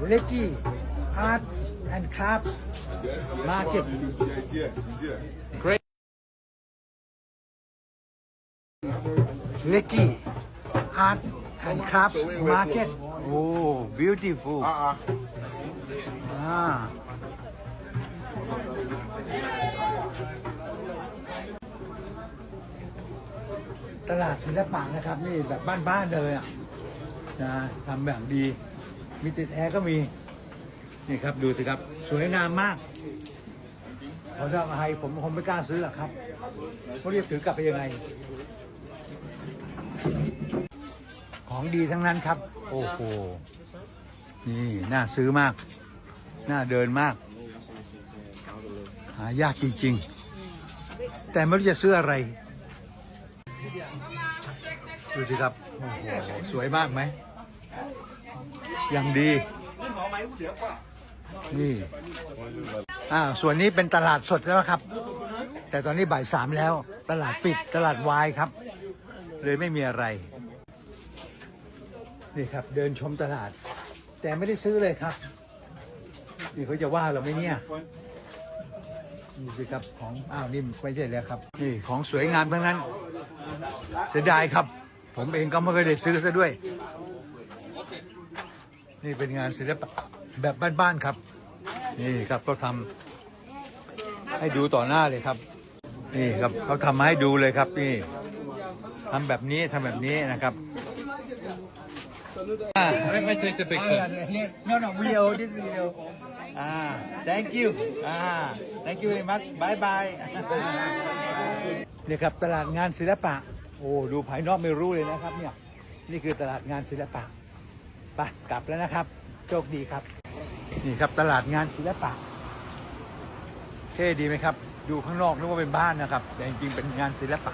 Lecky Art and Crafts Market Yeah, he's here. He's here. Great. Lecky Art and Crafts Market โอ้ beautiful Uh-uh. อ่าตลาดศิลปะนะครับ นี่แบบบ้านๆเลยอะนะทำแบบดี มีติดแอร์ก็มี นี่ครับดูสิครับ สวยงามมากขอดอกไฮผมคงไม่กล้าซื้อหรอกครับเขาเรียกถือกลับไปยังไง ของดีทั้งนั้นครับ โอ้โห นี่น่าซื้อมาก น่าเดินมาก หายากจริงๆ แต่ไม่รู้จะซื้ออะไร ดูสิครับ โอ้โห สวยมากไหม อยังดี นี่ อ่า ส่วนนี้เป็นตลาดสดแล้วครับ แต่ตอนนี้บ่ายสามแล้ว ตลาดปิด ตลาดวายครับ เลยไม่มีอะไร นี่ครับ เดินชมตลาด แต่ไม่ได้ซื้อเลยครับ นี่เขาจะว่าเราไหมเนี่ยนี่สิครับของ อ้าวนี่ไม่ใช่แล้วครับ นี่ของสวยงามทั้งนั้น เสียดายครับ ผมเองก็ไม่เคยได้ซื้อซะด้วย นี่เป็นงานศิลปะแบบบ้านๆครับ นี่ครับเขาทำให้ดูต่อหน้าเลยครับ นี่ครับเขาทำมาให้ดูเลยครับนี่ทำแบบนี้ทำแบบนี้นะครับ Let me take the picture. no no video this video อ่า thank you อ่า thank you very much bye bye นี่ครับตลาดงานศิลปะ โอ้ ดูภายนอกไม่รู้เลยนะครับเนี่ย นี่คือตลาดงานศิลปะ ไปกลับแล้วนะครับ โชคดีครับ นี่ครับตลาดงานศิลปะเท่ดีไหมครับ ดูข้างนอกนึกว่าเป็นบ้านนะครับ แต่จริงๆเป็นงานศิลปะ